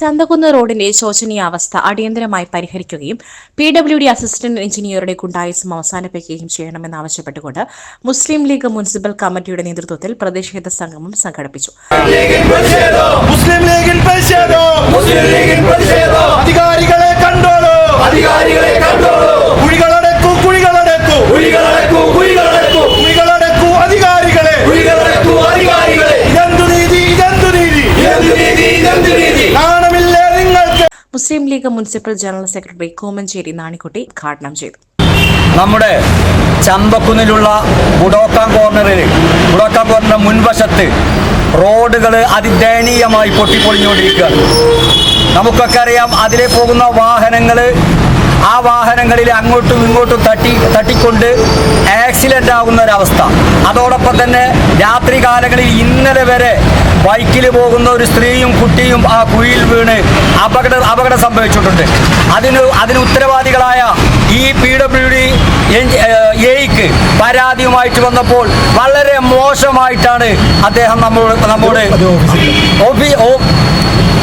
ചന്തകുന്ന് റോഡിന്റെ ശോചനീയാവസ്ഥ അടിയന്തരമായി പരിഹരിക്കുകയും പി ഡബ്ല്യു ഡി അസിസ്റ്റന്റ് എഞ്ചിനീയറുടെ ഗുണ്ടായുസം അവസാനിപ്പിക്കുകയും ചെയ്യണമെന്നാവശ്യപ്പെട്ടുകൊണ്ട് മുസ്ലിം ലീഗ് മുനിസിപ്പൽ കമ്മിറ്റിയുടെ നേതൃത്വത്തിൽ പ്രതിഷേധ സംഗമം സംഘടിപ്പിച്ചു. Muslim League municipal general secretary Komancheri Nanikutty ഉദ്ഘാടനം ചെയ്തു. നമ്മുടെ ചമ്പക്കുന്നിലുള്ള ബുഡോക്കാം കോർണറിൽ ബുഡോക്കാം കോർണറിന്റെ മുൻവശത്ത് റോഡുകൾ അതിദയനീയമായി പൊട്ടിപ്പൊളിഞ്ഞുകൊണ്ടിരിക്കുകയാണ്. നമുക്കൊക്കെ അറിയാം അതിലെ പോകുന്ന വാഹനങ്ങൾ ആ വാഹനങ്ങളിൽ അങ്ങോട്ടും ഇങ്ങോട്ടും തട്ടി തട്ടിക്കൊണ്ട് ആക്സിഡന്റ് ആകുന്ന ഒരവസ്ഥ അതോടൊപ്പം തന്നെ രാത്രി കാലങ്ങളിൽ ഇന്നലെ വരെ ബൈക്കിൽ പോകുന്ന ഒരു സ്ത്രീയും കുട്ടിയും ആ കുഴിയിൽ വീണ് അപകട അപകടം സംഭവിച്ചിട്ടുണ്ട്. അതിന് അതിന് ഉത്തരവാദികളായ ഈ പി ഡബ്ല്യു ഡി എയ്ക്ക് പരാതിയുമായിട്ട് വന്നപ്പോൾ വളരെ മോശമായിട്ടാണ് അദ്ദേഹം നമ്മോട് നമ്മോട് ഓഫീസ്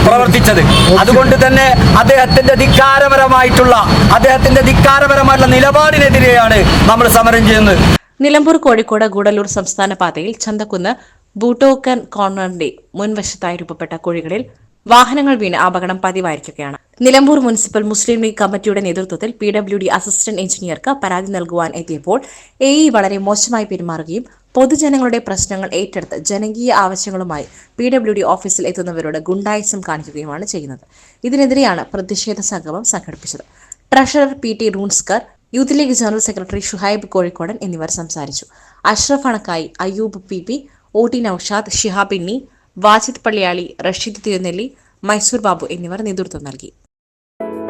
പ്രവർത്തിച്ചത്. അതുകൊണ്ട് തന്നെ അദ്ദേഹത്തിന്റെ ധിക്കാരപരമായിട്ടുള്ള അദ്ദേഹത്തിന്റെ ധിക്കാരപരമായിട്ടുള്ള നിലപാടിനെതിരെയാണ് നമ്മൾ സമരം ചെയ്യുന്നത്. നിലമ്പൂർ കോഴിക്കോട് ഗൂഡല്ലൂർ സംസ്ഥാന പാതയിൽ ചന്തക്കുന്ന് ബൂട്ടോക്കൻ കോർണറിന്റെ മുൻവശത്തായി രൂപപ്പെട്ട കുഴികളിൽ വാഹനങ്ങൾ വീണ് അപകടം പതിവായിരിക്കുകയാണ്. നിലമ്പൂർ മുനിസിപ്പൽ മുസ്ലിം ലീഗ് കമ്മിറ്റിയുടെ നേതൃത്വത്തിൽ പി ഡബ്ല്യു ഡി അസിസ്റ്റന്റ് എഞ്ചിനീയർക്ക് പരാതി നൽകുവാൻ എത്തിയപ്പോൾ എ ഇ വളരെ മോശമായി പെരുമാറുകയും പൊതുജനങ്ങളുടെ പ്രശ്നങ്ങൾ ഏറ്റെടുത്ത് ജനകീയ ആവശ്യങ്ങളുമായി പി ഡബ്ല്യു ഡി ഓഫീസിൽ എത്തുന്നവരോട് ഗുണ്ടായിസം കാണിക്കുകയുമാണ് ചെയ്യുന്നത്. ഇതിനെതിരെയാണ് പ്രതിഷേധ സംഗമം സംഘടിപ്പിച്ചത്. Treasurer P T Runskar Youth League general secretary Shuhaib Kozhikodan എന്നിവർ സംസാരിച്ചു. Ashraf Anakkayi Ayyub P P O T Naushad Shihabinni Wajid Palliyali Rasheed Thirunelli Mysore Babu എന്നിവർ നേതൃത്വം നൽകി.